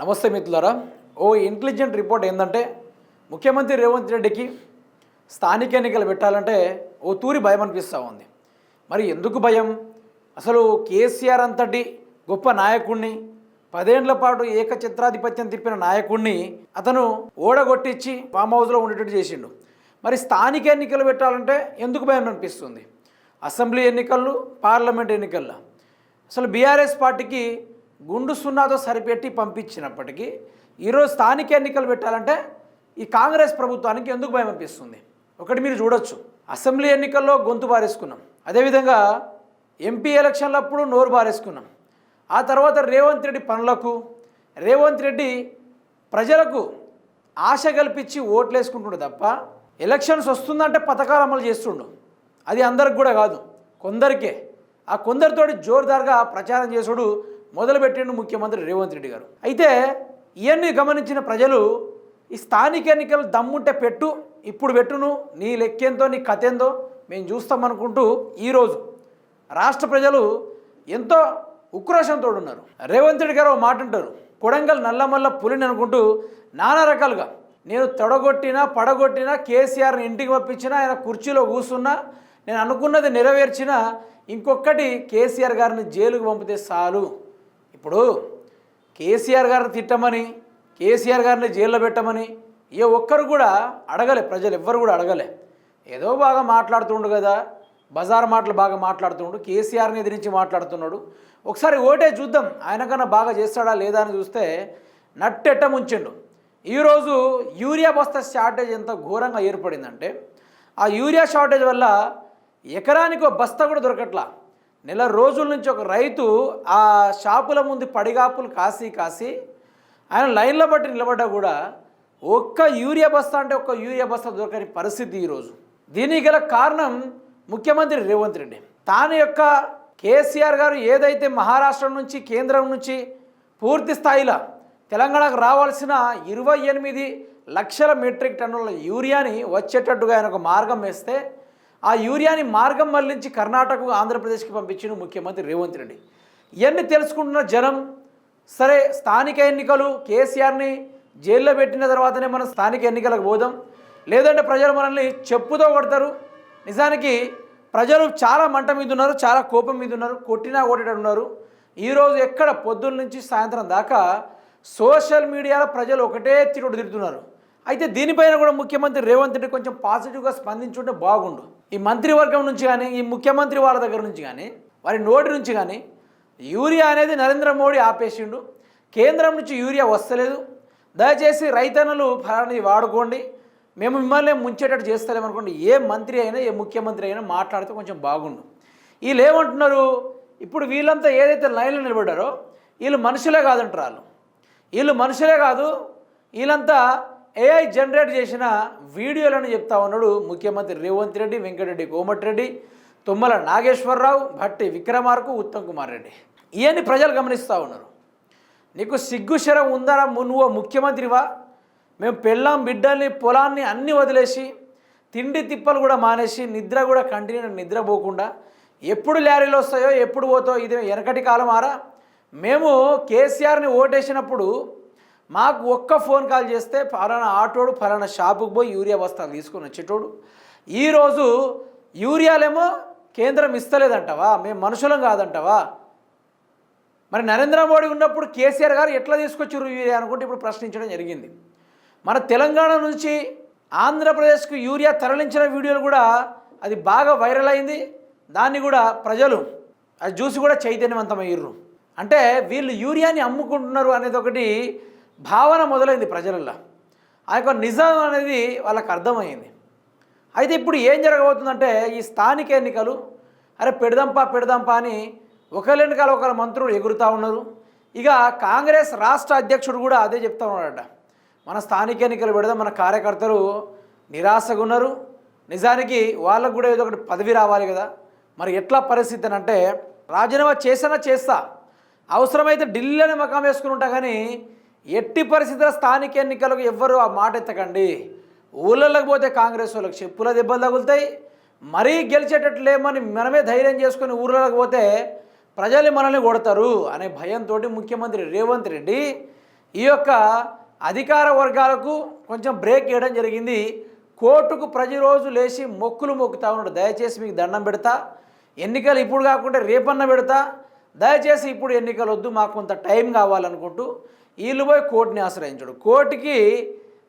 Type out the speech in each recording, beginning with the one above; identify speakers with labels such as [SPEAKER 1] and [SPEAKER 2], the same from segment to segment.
[SPEAKER 1] నమస్తే మిత్రులారా. ఓ intelligent report ఏంటంటే ముఖ్యమంత్రి రేవంత్ రెడ్డికి స్థానిక ఎన్నికలు పెట్టాలంటే ఓ తూరి భయం అనిపిస్తూ ఉంది. మరి ఎందుకు భయం? అసలు కేసీఆర్ అంతటి గొప్ప నాయకుడిని పదేండ్ల పాటు ఏకఛత్రాధిపత్యం తిప్పిన నాయకుడిని అతను ఓడగొట్టించి ఫామ్ హౌస్లో ఉండేటట్టు చేసిండు. మరి స్థానిక ఎన్నికలు పెట్టాలంటే ఎందుకు భయం అనిపిస్తుంది? అసెంబ్లీ ఎన్నికలు పార్లమెంట్ ఎన్నికల్లో? అసలు బీఆర్ఎస్ పార్టీకి గుండు సున్నాతో సరిపెట్టి పంపించినప్పటికీ ఈరోజు స్థానిక ఎన్నికలు పెట్టాలంటే ఈ కాంగ్రెస్ ప్రభుత్వానికి ఎందుకు భయం అనిపిస్తుంది? ఒకటి మీరు చూడొచ్చు. అసెంబ్లీ ఎన్నికల్లో గొంతు బారేసుకున్నాం. అదేవిధంగా ఎంపీ ఎలక్షన్లప్పుడు నోరు బారేసుకున్నాం. ఆ తర్వాత రేవంత్ రెడ్డి పనులకు రేవంత్ రెడ్డి ప్రజలకు ఆశ కల్పించి ఓట్లు వేసుకుంటుండు తప్ప ఎలక్షన్స్ వస్తుందంటే పథకాలు అమలు చేస్తుండు. అది అందరికి కూడా కాదు కొందరికే. ఆ కొందరితోటి జోరుదారుగా ప్రచారం చేసుడు మొదలుపెట్టిండు ముఖ్యమంత్రి రేవంత్ రెడ్డి గారు. అయితే ఇవన్నీ గమనించిన ప్రజలు ఈ స్థానిక ఎన్నికలు దమ్ముంటే పెట్టు ఇప్పుడు పెట్టును నీ లెక్కేంతో నీ కథ ఏందో మేము చూస్తామనుకుంటూ ఈరోజు రాష్ట్ర ప్రజలు ఎంతో ఉక్రోషంతో ఉన్నారు. రేవంత్ రెడ్డి గారు మాట అంటారు కొడంగల్ నల్లమల్ల పులిని అనుకుంటూ నానా రకాలుగా నేను తొడగొట్టినా పడగొట్టినా కేసీఆర్ని ఇంటికి పంపించినా ఆయన కుర్చీలో కూర్చున్నా నేను అనుకున్నది నెరవేర్చినా ఇంకొకటి కేసీఆర్ గారిని జైలుకు పంపితే చాలు. ఇప్పుడు కేసీఆర్ గారిని తిట్టమని కేసీఆర్ గారిని జైల్లో పెట్టమని ఏ ఒక్కరు కూడా అడగలే ప్రజలు ఎవ్వరు కూడా అడగలే. ఏదో బాగా మాట్లాడుతుండు కదా బజార్ మాటలు బాగా మాట్లాడుతుండు కేసీఆర్ని ఎదిరించి మాట్లాడుతున్నాడు. ఒకసారి ఓటే చూద్దాం ఆయనకన్నా బాగా చేస్తాడా లేదా అని చూస్తే నట్టెట్ట ముంచిండు. ఈరోజు యూరియా బస్తా షార్టేజ్ ఎంత ఘోరంగా ఏర్పడిందంటే ఆ యూరియా షార్టేజ్ వల్ల ఎకరానికి ఒక బస్తా కూడా దొరకట్లా. నెల రోజుల నుంచి ఒక రైతు ఆ షాపుల ముందు పడిగాపులు కాసి కాసి ఆయన లైన్లో బట్టి నిలబడ్డా కూడా ఒక్క యూరియా బస్తా అంటే ఒక్క యూరియా బస్తా దొరకని పరిస్థితి ఈరోజు. దీనికి గల కారణం ముఖ్యమంత్రి రేవంత్ రెడ్డి. తాను యొక్క కేసీఆర్ గారు ఏదైతే మహారాష్ట్ర నుంచి కేంద్రం నుంచి పూర్తి స్థాయిలో తెలంగాణకు రావాల్సిన ఇరవై ఎనిమిది లక్షల మెట్రిక్ టన్నుల యూరియాని వచ్చేటట్టుగా ఆయన ఒక మార్గం వేస్తే ఆ యూరియాని మార్గం మళ్ళించి కర్ణాటకకు ఆంధ్రప్రదేశ్కి పంపించిన ముఖ్యమంత్రి రేవంత్ రెడ్డి. ఇవన్నీ తెలుసుకుంటున్న జనం సరే స్థానిక ఎన్నికలు కేసీఆర్ని జైల్లో పెట్టిన తర్వాతనే మనం స్థానిక ఎన్నికలకు పోదాం. లేదంటే ప్రజలు మనల్ని చెప్పుతో కొడతారు. నిజానికి ప్రజలు చాలా మంట మీద ఉన్నారు చాలా కోపం మీద ఉన్నారు కొట్టినా కొట్టేటట్టు ఉన్నారు ఈరోజు ఎక్కడ పొద్దున్న నుంచి సాయంత్రం దాకా సోషల్ మీడియాలో ప్రజలు ఒకటే తిరుగుడు తిరుగుతున్నారు. అయితే దీనిపైన కూడా ముఖ్యమంత్రి రేవంత్ రెడ్డి కొంచెం పాజిటివ్గా స్పందించుంటే బాగుండు. ఈ మంత్రివర్గం నుంచి కానీ ఈ ముఖ్యమంత్రి వాళ్ళ దగ్గర నుంచి కానీ వారి నోటి నుంచి కానీ యూరియా అనేది నరేంద్ర మోడీ ఆపేసిండు. కేంద్రం నుంచి యూరియా వస్తలేదు. దయచేసి రైతన్నలు ఫలాన్ని వాడుకోండి. మేము మిమ్మల్ని ముంచేటట్టు చేస్తలేమనుకోండి ఏ మంత్రి అయినా ఏ ముఖ్యమంత్రి అయినా మాట్లాడితే కొంచెం బాగుండు. వీళ్ళు ఏమంటున్నారు ఇప్పుడు వీళ్ళంతా ఏదైతే లైన్లో నిలబడ్డారో వీళ్ళు మనుషులే కాదంటారు వాళ్ళు. వీళ్ళు మనుషులే కాదు వీళ్ళంతా ఏఐ జనరేట్ చేసిన వీడియోలను చెప్తా ఉన్నాడు ముఖ్యమంత్రి రేవంత్ రెడ్డి వెంకటరెడ్డి కోమటిరెడ్డి తుమ్మల నాగేశ్వరరావు భట్టి విక్రమార్కు ఉత్తమ్ కుమార్ రెడ్డి. ఇవన్నీ ప్రజలు గమనిస్తూ ఉన్నారు. నీకు సిగ్గు శరం ఉందా నువ్వు ముఖ్యమంత్రివా? మేము పెళ్ళాం బిడ్డల్ని పొలాన్ని అన్నీ వదిలేసి తిండి తిప్పలు కూడా మానేసి నిద్ర కూడా కంటిన్యూ నిద్రపోకుండా ఎప్పుడు లారీలు వస్తాయో ఎప్పుడు పోతాయో ఇది వెనకటి కాలం ఆరా? మేము కేసీఆర్ని ఓటేసినప్పుడు మాకు ఒక్క ఫోన్ కాల్ చేస్తే ఫలానా ఆటోడు ఫలానా షాపుకు పోయి యూరియా బస్తాలు తీసుకుని వచ్చేటోడు. ఈరోజు యూరియాలేమో కేంద్రం ఇస్తలేదంటవా? మేము మనుషులం కాదంటావా? మరి నరేంద్ర మోడీ ఉన్నప్పుడు కేసీఆర్ గారు ఎట్లా తీసుకొచ్చారు యూరియా అనుకుంటే ఇప్పుడు ప్రశ్నించడం జరిగింది. మన తెలంగాణ నుంచి ఆంధ్రప్రదేశ్కు యూరియా తరలించిన వీడియోలు కూడా అది బాగా వైరల్ అయింది. దాన్ని కూడా ప్రజలు అది చూసి కూడా చైతన్యవంతమయ్యారు అంటే వీళ్ళు యూరియాని అమ్ముకుంటున్నారు అనేది ఒకటి భావన మొదలైంది ప్రజలలో ఆ యొక్క నిజం అనేది వాళ్ళకి అర్థమైంది అయితే ఇప్పుడు ఏం జరగబోతుందంటే ఈ స్థానిక ఎన్నికలు అరే పెడదాంపా పెడదాంపా అని ఒకరి వెనకాల ఒకరు మంత్రులు ఎగురుతూ ఉన్నారు. ఇక కాంగ్రెస్ రాష్ట్ర అధ్యక్షుడు కూడా అదే చెప్తా ఉన్నాడట. మన స్థానిక ఎన్నికలు పెడదాం మన కార్యకర్తలు నిరాశగా ఉన్నారు. నిజానికి వాళ్ళకు కూడా ఏదో ఒకటి పదవి రావాలి కదా. మరి ఎట్లా పరిస్థితి అని అంటే రాజీనామా చేసినా చేస్తా? అవసరమైతే ఢిల్లీలోనే మకాం వేసుకుని ఉంటా కానీ ఎట్టి పరిస్థితుల్లో స్థానిక ఎన్నికలకు ఎవ్వరు ఆ మాట ఎత్తకండి. ఊళ్ళలోకి పోతే కాంగ్రెస్ వాళ్ళకి చెప్పుల దెబ్బలు తగులుతాయి. మరీ గెలిచేటట్లు లేమని మనమే ధైర్యం చేసుకుని ఊళ్ళలోకి పోతే ప్రజలు మనల్ని కొడతారు అనే భయంతో ముఖ్యమంత్రి రేవంత్ రెడ్డి ఈ యొక్క అధికార వర్గాలకు కొంచెం బ్రేక్ వేయడం జరిగింది. కోర్టుకు ప్రతిరోజు లేచి మొక్కులు మొక్కుతా ఉన్నాడు. దయచేసి మీకు దండం పెడతా. ఎన్నికలు ఇప్పుడు కాకుండా రేపన్న పెడతా. దయచేసి ఇప్పుడు ఎన్నికలు వద్దు మాకు కొంత టైం కావాలనుకుంటూ వీళ్ళు పోయి కోర్టుని ఆశ్రయించాడు. కోర్టుకి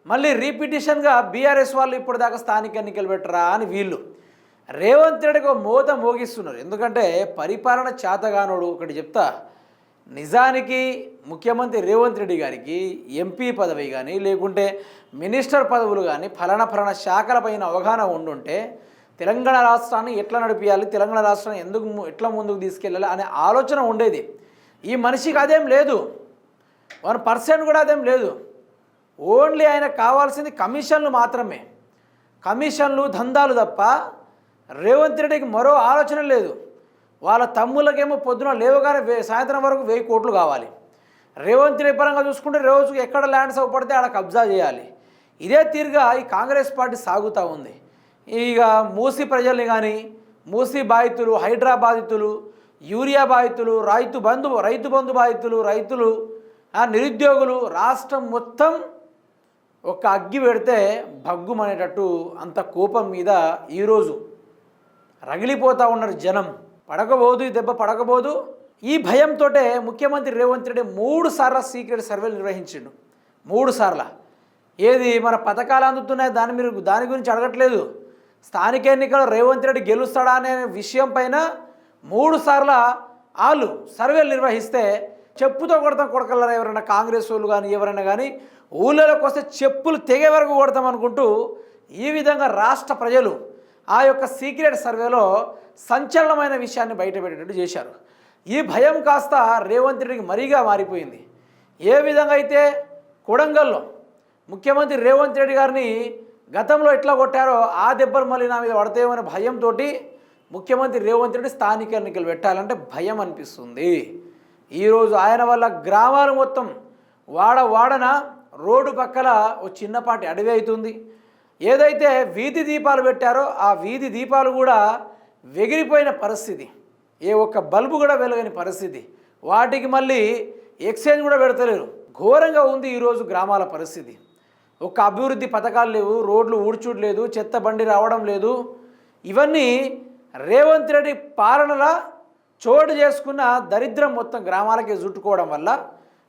[SPEAKER 1] మళ్ళీ రీపిటిషన్గా బీఆర్ఎస్ వాళ్ళు ఇప్పటిదాకా స్థానిక ఎన్నికలు పెట్టరా అని వీళ్ళు. రేవంత్ రెడ్డికి మోత మోగిస్తున్నారు. ఎందుకంటే పరిపాలన చేతగానోడు ఒకటి చెప్తా నిజానికి ముఖ్యమంత్రి రేవంత్ రెడ్డి గారికి ఎంపీ పదవి కానీ లేకుంటే మినిస్టర్ పదవులు కానీ ఫలానా ఫలానా శాఖలపైన అవగాహన ఉండుంటే తెలంగాణ రాష్ట్రాన్ని ఎట్లా నడిపించాలి తెలంగాణ రాష్ట్రాన్ని ఎందుకు ఎట్లా ముందుకు తీసుకెళ్ళాలి అనే ఆలోచన ఉండేది. ఈ మనిషికి అదేం లేదు. వన్ పర్సెంట్ కూడా అదేం లేదు. ఓన్లీ ఆయన కావాల్సింది కమిషన్లు మాత్రమే. కమిషన్లు దందాలు తప్ప రేవంత్ రెడ్డికి మరో ఆలోచన లేదు. వాళ్ళ తమ్ములకేమో పొద్దున లేవగానే సాయంత్రం వరకు వెయ్యి కోట్లు కావాలి. రేవంత్ రెడ్డి పరంగా చూసుకుంటే రోజుకి ఎక్కడ ల్యాండ్స్ అవ్వపడితే ఆడ కబ్జా చేయాలి. ఇదే తీరుగా ఈ కాంగ్రెస్ పార్టీ సాగుతూ ఉంది. ఇక మూసి ప్రజల్ని కానీ మూసి బాధితులు హైడ్రా బాధితులు యూరియా బాధితులు రైతు బంధు రైతు బంధు బాధితులు రైతులు ఆ, నిరుద్యోగులు రాష్ట్రం మొత్తం ఒక అగ్గి పెడితే భగ్గుమనేటట్టు అంత కోపం మీద ఈరోజు రగిలిపోతూ ఉన్నారు జనం. పడకబోదు ఈ దెబ్బ పడకబోదు ఈ భయంతో ముఖ్యమంత్రి రేవంత్ రెడ్డి మూడు సార్ల సీక్రెట్ సర్వేలు నిర్వహించిండు. మూడు సార్ల ఏది మన పథకాలు అందుతున్నాయి దాని మీరు దాని గురించి అడగట్లేదు. స్థానిక ఎన్నికలు రేవంత్ రెడ్డి గెలుస్తాడా అనే విషయం పైన మూడు సార్ల వాళ్ళు సర్వేలు నిర్వహిస్తే చెప్పుతో కొడతాం కొడకల్లారా ఎవరైనా కాంగ్రెస్ వాళ్ళు కానీ ఎవరైనా కానీ. ఊళ్ళలోకి వస్తే చెప్పులు తెగే వరకు కొడతాం అనుకుంటూ ఈ విధంగా రాష్ట్ర ప్రజలు ఆ యొక్క సీక్రెట్ సర్వేలో సంచలనమైన విషయాన్ని బయటపెట్టేటట్టు చేశారు. ఈ భయం కాస్త రేవంత్ రెడ్డికి మరీగా మారిపోయింది. ఏ విధంగా అయితే కొడంగల్లో ముఖ్యమంత్రి రేవంత్ రెడ్డి గారిని గతంలో ఎట్లా కొట్టారో ఆ దెబ్బలు మళ్ళీ నా మీద పడతాయేమనే భయంతో ముఖ్యమంత్రి రేవంత్ రెడ్డి స్థానిక ఎన్నికలు పెట్టాలంటే భయం అనిపిస్తుంది. ఈరోజు ఆయన వల్ల గ్రామాలు మొత్తం వాడ వాడన రోడ్డు పక్కల ఓ చిన్నపాటి అడవి అవుతుంది ఏదైతే వీధి దీపాలు పెట్టారో ఆ వీధి దీపాలు కూడా వెగిరిపోయిన పరిస్థితి. ఏ ఒక్క బల్బు కూడా వెలగని పరిస్థితి. వాటికి మళ్ళీ ఎక్స్చేంజ్ కూడా పెడతలేరు. ఘోరంగా ఉంది ఈరోజు గ్రామాల పరిస్థితి. ఒక అభివృద్ధి పథకాలు లేవు రోడ్లు ఊడ్చుడు చెత్త బండి రావడం లేదు. ఇవన్నీ రేవంత్ రెడ్డి పాలనలా చోటు చేసుకున్న దరిద్రం మొత్తం గ్రామాలకే చుట్టుకోవడం వల్ల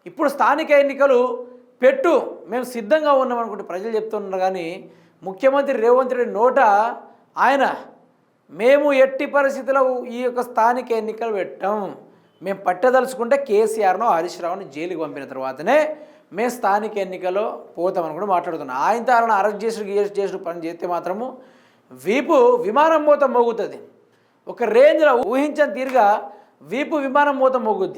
[SPEAKER 1] ఇప్పుడు స్థానిక ఎన్నికలు పెట్టు మేము సిద్ధంగా ఉన్నాం అనుకుంటే ప్రజలు చెప్తున్నారు. కానీ ముఖ్యమంత్రి రేవంత్ రెడ్డి నోట ఆయన మేము ఎట్టి పరిస్థితుల్లో ఈ యొక్క స్థానిక ఎన్నికలు పెట్టాం. మేము పట్టదలుచుకుంటే కేసీఆర్ను హరీష్ రావుని జైలుకి పంపిన తర్వాతనే మేము స్థానిక ఎన్నికల్లో పోతామని కూడా మాట్లాడుతున్నాం. ఆయన తారణ అరెస్ట్ చేసి గీసి చేసిన పని చేస్తే మాత్రము వీపు విమానం మూత మోగుతుంది. ఒక రేంజ్లో ఊహించని తీరుగా వీపు విమానం మూత మోగుద్ది.